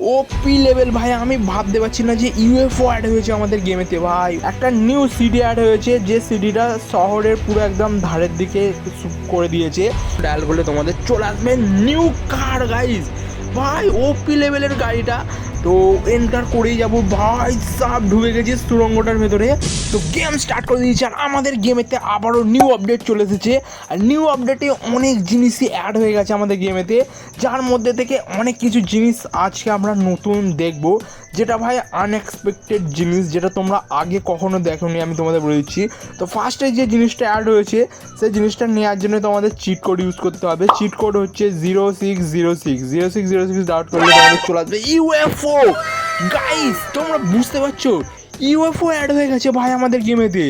ওপি level ভাই, আমি ভাবতে পারছি না যে ইউএফও অ্যাড হয়েছে আমাদের গেমেতে ভাই। একটা নিউ সিডি অ্যাড হয়েছে, যে সিডিটা শহরের পুরো একদম ধারের দিকে করে দিয়েছে। ডায়াল করলে তোমাদের চলে আসবে নিউ কার গাইজ ভাই ওপি লেভেলের গাড়িটা তো এন্টার করেই যাব। ভাই, সাপ ঢুকে গেছে সুরঙ্গটার ভেতরে। তো গেম স্টার্ট করে দিয়েছি আর আমাদের গেমেতে আবারও নিউ আপডেট চলে এসেছে। আর নিউ আপডেটে অনেক জিনিসই অ্যাড হয়ে গেছে আমাদের গেমেতে যার মধ্যে থেকে অনেক কিছু জিনিস আজকে আমরা নতুন দেখব। যেটা ভাই আনএক্সপেক্টেড জিনিস, যেটা তোমরা আগে কখনো দেখোনি, আমি তোমাদের বলে দিচ্ছি। তো ফার্স্টে যে জিনিসটা অ্যাড হয়েছে, সেই জিনিসটা নেওয়ার জন্য তোমাদের চিট কোড ইউজ করতে হবে। চিট কোড হচ্ছে zero six zero six zero six zero six doubt করলে তোমাদের চলে আসবে ইউএফও গাইস তোমরা বুঝতে পারছ? ইউএফও অ্যাড হয়ে গেছে ভাই আমাদের গেমেতে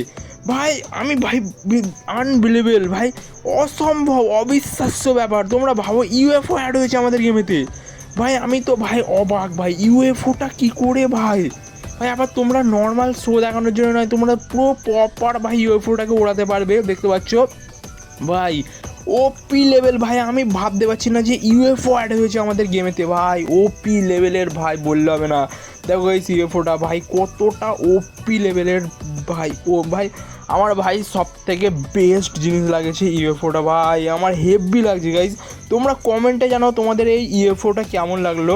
ভাই, আমি ভাই আনবিলিভেবল ভাই, অসম্ভব, অবিশ্বাস্য ব্যাপার। তোমরা ভাবো ইউএফও অ্যাড হয়েছে আমাদের গেমেতে ভাই, আমি তো ভাই অবাক, ভাই। ইউএফওটা কি করে, ভাই? ভাই, আবার তোমরা নর্মাল শো দেখানোর জন্য নয়, তোমরা পুরো প্রপার ভাই ইউএফওটাকে ওড়াতে পারবে, দেখতে পাচ্ছ? ভাই ওপি লেভেল ভাই, আমি ভাবতে পারছি না যে ইউএফও অ্যাড হয়েছে আমাদের গেমেতে ভাই ওপি লেভেলের ভাই, বললে হবে না। দেখো এই ইউএফওটা ভাই, কতটা ওপি লেভেলের ভাই, ও, ভাই আমার ভাই সব থেকে বেস্ট জিনিস লাগেছে ইউএফওটা ভাই, আমার হেভি লাগছে গাইজ তোমরা কমেন্টে জানাও তোমাদের এই ইউএফওটা কেমন লাগল।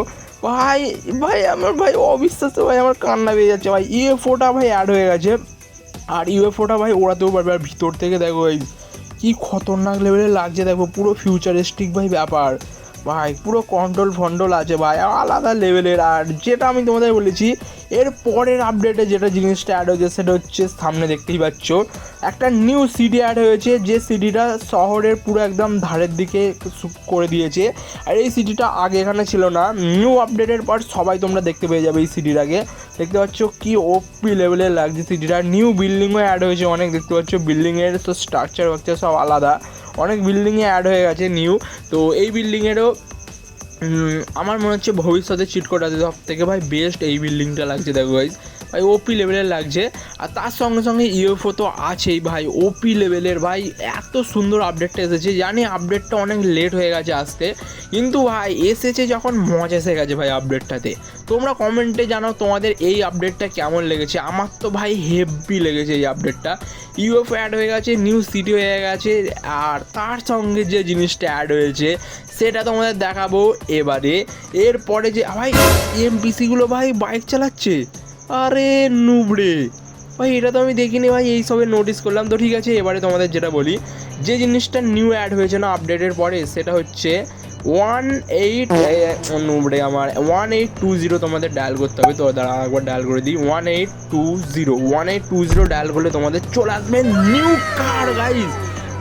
ভাই ভাই, আমার ভাই অবিশ্বাস্য, ভাই, আমার কান্না পেয়ে যাচ্ছে। ভাই ইউএফওটা ভাই অ্যাড হয়ে গেছে। আর ইউএফওটা ভাই ওড়াতেও পারবে। আর ভিতর থেকে দেখো, এই কী খতরনাক লেভেলের লাগছে। দেখো, পুরো ফিউচারিস্টিক ভাই ব্যাপার। ভাই, পুরো কন্ট্রোল ফন্ট্রোল আছে ভাই, আলাদা লেভেলের। আর যেটা আমি তোমাদের বলেছি, এর পরের আপডেটে যেটা জিনিসটা অ্যাড হয়েছে, সেটা হচ্ছে সামনে দেখতেই পাচ্ছ, একটা নিউ সিডি অ্যাড হয়েছে, যে সিডিটা শহরের পুরো একদম ধারের দিকে করে দিয়েছে। আর এই সিডিটা আগে এখানে ছিল না নিউ আপডেটের পর সবাই তোমরা দেখতে পেয়ে যাবে এই আগে। দেখতে পাচ্ছ কি ওপি লেভেলের লাগছে সিডিটা নিউ বিল্ডিংও অ্যাড হয়েছে অনেক, দেখতে পাচ্ছ বিল্ডিংয়ের স্ট্রাকচার হচ্ছে সব আলাদা। অনেক বিল্ডিংয়ে অ্যাড হয়ে গেছে নিউ তো এই বিল্ডিংয়েরও আমার মনে হচ্ছে ভবিষ্যতে চিটকোট আছে সব থেকে ভাই বেস্ট এই বিল্ডিংটা লাগছে, দেখো গাইজ ভাই ওপি লেভেলের লাগছে। আর তার সঙ্গে সঙ্গে ইউএফও তো আছেই ভাই। ওপি লেভেলের ভাই এত সুন্দর আপডেটটা এসেছে। জানি আপডেটটা অনেক লেট হয়ে গেছে আসতে কিন্তু ভাই এসেছে যখন মজা এসে গেছে ভাই আপডেটটাতে তোমরা কমেন্টে জানাও তোমাদের এই আপডেটটা কেমন লেগেছে। আমার তো ভাই হেভি লেগেছে এই আপডেটটা ইউএফও অ্যাড হয়ে গেছে নিউ সিটি হয়ে গেছে। আর তার সঙ্গে যে জিনিসটা অ্যাড হয়েছে, সেটা তোমাদের দেখাবো। এবারে এরপরে যে, ভাই এমপিসিগুলো ভাই, বাইক চালাচ্ছে। আরে নুবড়ে। ভাই, এটা তো আমি দেখিনি, ভাই, এই সবে নোটিস করলাম। তো ঠিক আছে, এবারে তোমাদের যেটা বলি, যে জিনিসটা নিউ অ্যাড হয়েছে না আপডেটের পরে, সেটা হচ্ছে ওয়ান এইট নুবড়ে আমার ওয়ান এইট টু জিরো তোমাদের ডায়াল করতে হবে। তো দাঁড়া একবার ডায়াল করে দিই। One eight two zero one eight two zero dial করলে তোমাদের চলে আসবে নিউ কার গাইজ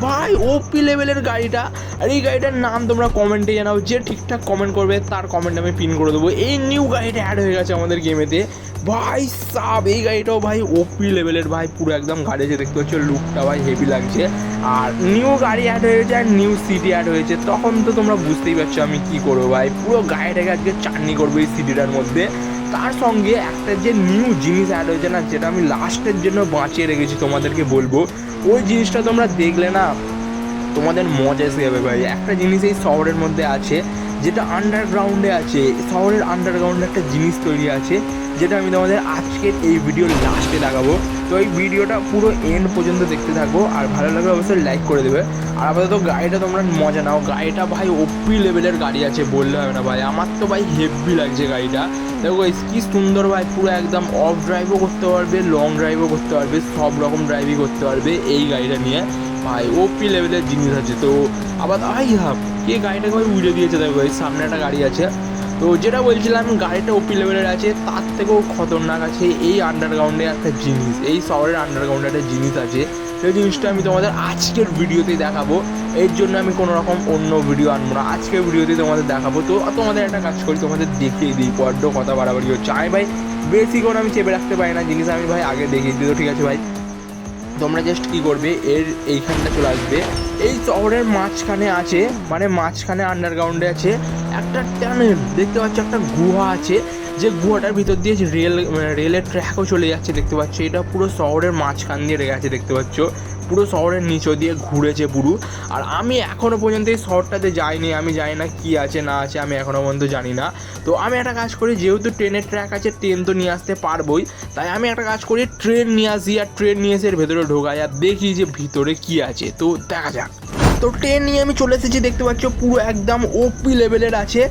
ভাই ওপি লেভেলের গাড়িটা। আর এই গাড়িটার নাম তোমরা কমেন্টে জানাও। যে ঠিকঠাক কমেন্ট করবে, তার কমেন্ট আমি পিন করে দেবো। এই নিউ গাড়িটা অ্যাড হয়ে গেছে আমাদের গেমেতে ভাই, সাব, এই গাড়িটাও ভাই ওপি লেভেলের ভাই, পুরো একদম গাড়ি আছে দেখতে পাচ্ছ লুকটা ভাই হেভি লাগছে। আর নিউ গাড়ি অ্যাড হয়েছে আর নিউ সিটি অ্যাড হয়েছে তখন তো তোমরা বুঝতেই পারছ আমি কি করব ভাই। পুরো গাড়িটাকে আজকে চাটনি করব এই সিটিটার মধ্যে। তার সঙ্গে একটা যে নিউ জিনিস অ্যাড হয়েছে না, যেটা আমি লাস্টের জন্য বাঁচিয়ে রেখেছি তোমাদেরকে বলব, ওই জিনিসটা তোমরা দেখলে না, তোমাদের মজা এসে যাবে ভাই। একটা জিনিস এই শহরের মধ্যে আছে, যেটা আন্ডারগ্রাউন্ডে আছে শহরের আন্ডারগ্রাউন্ডে একটা জিনিস তৈরি আছে, যেটা আমি তোমাদের আজকের এই ভিডিওর লাস্টে লাগাবো তো এই ভিডিওটা পুরো এন্ড পর্যন্ত দেখতে থাকব আর ভালো লাগলে অবশ্যই লাইক করে দেবে। আর আপাতত গাড়িটা তোমরা মজা নাও। গাড়িটা ভাই ওপি লেভেলের গাড়ি আছে, বললে হবে না ভাই। আমার তো ভাই হেভি লাগছে গাড়িটা। দেখো কি সুন্দর ভাই, পুরো একদম অফ ড্রাইভও করতে পারবে লং ড্রাইভও করতে পারবে, সব রকম ড্রাইভই করতে পারবে এই গাড়িটা নিয়ে। ভাই ওপি লেভেলের জিনিস আছে। তো আবার আই হাব, কে গাড়িটাকে ভাই উড়ে দিয়েছে দেখো, এই সামনে একটা গাড়ি আছে। তো যেটা বলছিলাম, গাড়িটা ওপি লেভেলের আছে, তার থেকেও খতরনাক আছে এই আন্ডারগ্রাউন্ডে একটা জিনিস, এই শহরের আন্ডারগ্রাউন্ডে একটা জিনিস আছে। সেই জিনিসটা আমি তোমাদের আজকের ভিডিওতেই দেখাবো। এর জন্য আমি কোনো রকম অন্য ভিডিও আনব না। আজকের ভিডিওতে তোমাদের দেখাবো। তো তোমাদের একটা কাজ করি, তোমাদের দেখিয়ে দিই, বড্ড কথা বাড়াবাড়ি হচ্ছে। আমি ভাই, বেশি করে আমি চেপে রাখতে পারি না, জিনিস আমি ভাই আগে দেখিয়ে দিই। তো ঠিক আছে ভাই তোমরা জাস্ট কি করবে? এর এইখানটা চলে আসবে। এই শহরের মাঝখানে আছে মানে মাঝখানে আন্ডারগ্রাউন্ডে আছে, একটা টানেল দেখতে পাচ্ছ একটা গুহা আছে, যে গুহাটার ভিতর দিয়ে রেল মানে রেলের ট্র্যাকও চলে যাচ্ছে, দেখতে পাচ্ছ? এটা পুরো শহরের মাঝখান দিয়ে আছে দেখতে পাচ্ছ? পুরো শহরের নিচে দিয়ে ঘুরেছে পুরো। আর আমি এখনও পর্যন্ত এই শহরটাতে যাইনি, আমি জানি না কী আছে, না আছে, আমি এখনও পর্যন্ত জানি না। তো আমি একটা কাজ করি, যেহেতু ট্রেনের ট্র্যাক আছে, ট্রেন তো নিয়ে আসতে পারবোই, তাই আমি একটা কাজ করি, ট্রেন নিয়ে আসি, আর ট্রেন নিয়ে এসে এর ভেতরে ঢোকাই, আর দেখি যে ভিতরে কী আছে। তো দেখা যাক। তো ট্রেন নিয়ে আমি চলে এসেছি, দেখতে পাচ্ছ পুরো একদম ওপি লেভেলের আছে,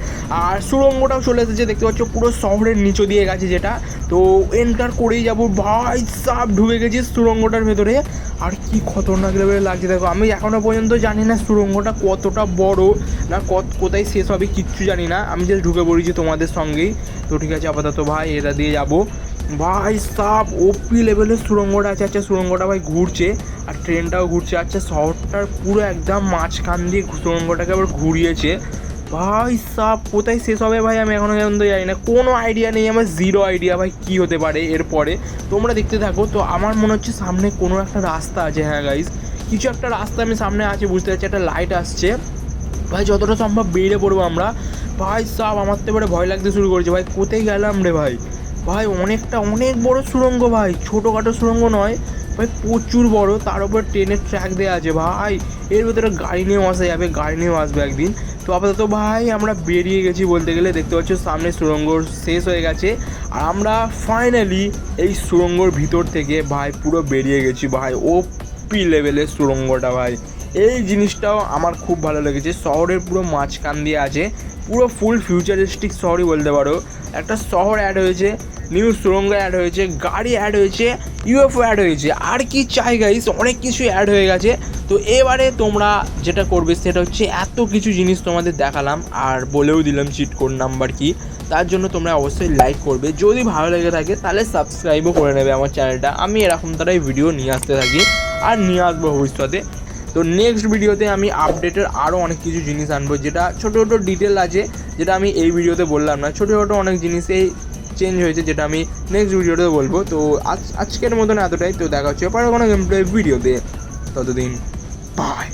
আর সুড়ঙ্গটাও চলে এসেছে, দেখতে পাচ্ছ পুরো শহরের নিচে দিয়ে গেছে যেটা। তো এন্টার করেই যাব, ভাই সাপ ঢুকে গেছি সুড়ঙ্গটার ভেতরে। আর কি খতরনাক লেভেলে লাগছে দেখো। আমি এখনও পর্যন্ত জানি না সুড়ঙ্গটা কতটা বড় না কত কোথায় শেষ হবে কিচ্ছু জানি না। আমি জাস্ট ঢুকে পড়েছি তোমাদের সঙ্গেই। তো ঠিক আছে, আপাতত ভাই, এটা দিয়ে যাব। ভাই সাপ ওপি লেভেলের সুড়ঙ্গটা আছে। আচ্ছা সুড়ঙ্গটা ভাই ঘুরছে। আর ট্রেনটাও ঘুরছে। আচ্ছা শহরটার পুরো একদম মাঝখান দিয়ে সুড়ঙ্গটাকে আবার ঘুরিয়েছে। ভাই সাপ, কোথায় শেষ হবে ভাই? আমি এখনও পর্যন্ত জানি না। কোনো আইডিয়া নেই, আমার জিরো আইডিয়া ভাই কী হতে পারে এরপরে। তোমরা দেখতে থাকো, তো আমার মনে হচ্ছে সামনে কোনো একটা রাস্তা আছে হ্যাঁ গাইজ কিছু একটা রাস্তা আমি সামনে আছে, বুঝতে পারছি। একটা লাইট আসছে। ভাই, যতটা সম্ভব বেরিয়ে পড়ব আমরা। ভাই, সাপ, আমার তো এবারে ভয় লাগতে শুরু করেছে। ভাই, কোথায় গেলাম রে ভাই? ভাই, অনেকটা, অনেক বড় সুড়ঙ্গ ভাই। ছোটোখাটো সুড়ঙ্গ নয়। ভাই, প্রচুর বড়, তার উপর ট্রেনের ট্র্যাক দেওয়া আছে ভাই। এর ভেতরে গাড়ি নিয়েও আসা যাবে, গাড়ি নিয়েও আসবে একদিন। তো আপাতত ভাই, আমরা বেরিয়ে গেছি বলতে গেলে, দেখতে পাচ্ছ সামনে সুড়ঙ্গ শেষ হয়ে গেছে। আর আমরা ফাইনালি এই সুড়ঙ্গর ভিতর থেকে ভাই, পুরো বেরিয়ে গেছি ভাই ও পি লেভেলের সুড়ঙ্গটা ভাই। এই জিনিসটাও আমার খুব ভালো লেগেছে, শহরের পুরো মাঝখান দিয়ে আছে। পুরো ফুল ফিউচারিস্টিক শহরই বলতে পারো। একটা শহর অ্যাড হয়েছে নিউ সুরঙ্গ অ্যাড হয়েছে, গাড়ি অ্যাড হয়েছে ইউএফও অ্যাড হয়েছে, আর কি চাই গাইস অনেক কিছু অ্যাড হয়ে গেছে। তো এবারে তোমরা যেটা করবে সেটা হচ্ছে এত কিছু জিনিস তোমাদের দেখালাম, আর বলেও দিলাম চিট কোড নাম্বার কি। তার জন্য তোমরা অবশ্যই লাইক করবে। যদি ভালো লেগে থাকে, তাহলে সাবস্ক্রাইবও করে নেবে আমার চ্যানেলটা আমি এরকম তারাই ভিডিও নিয়ে আসতে থাকি, আর নিয়ে আসব ভবিষ্যতে। তো নেক্সট ভিডিওতে আমি আপডেটের আরও অনেক কিছু জিনিস আনব, যেটা ছোটো ছোটো ডিটেল আছে, যেটা আমি এই ভিডিওতে বললাম না। ছোটো ছোটো অনেক জিনিসেই চেঞ্জ হয়েছে, যেটা আমি নেক্সট ভিডিওতে বলব। তো আজ, আজকের মতন এতটাই। তো দেখা হচ্ছে পরে কোনো ভিডিওতে ততদিন বাই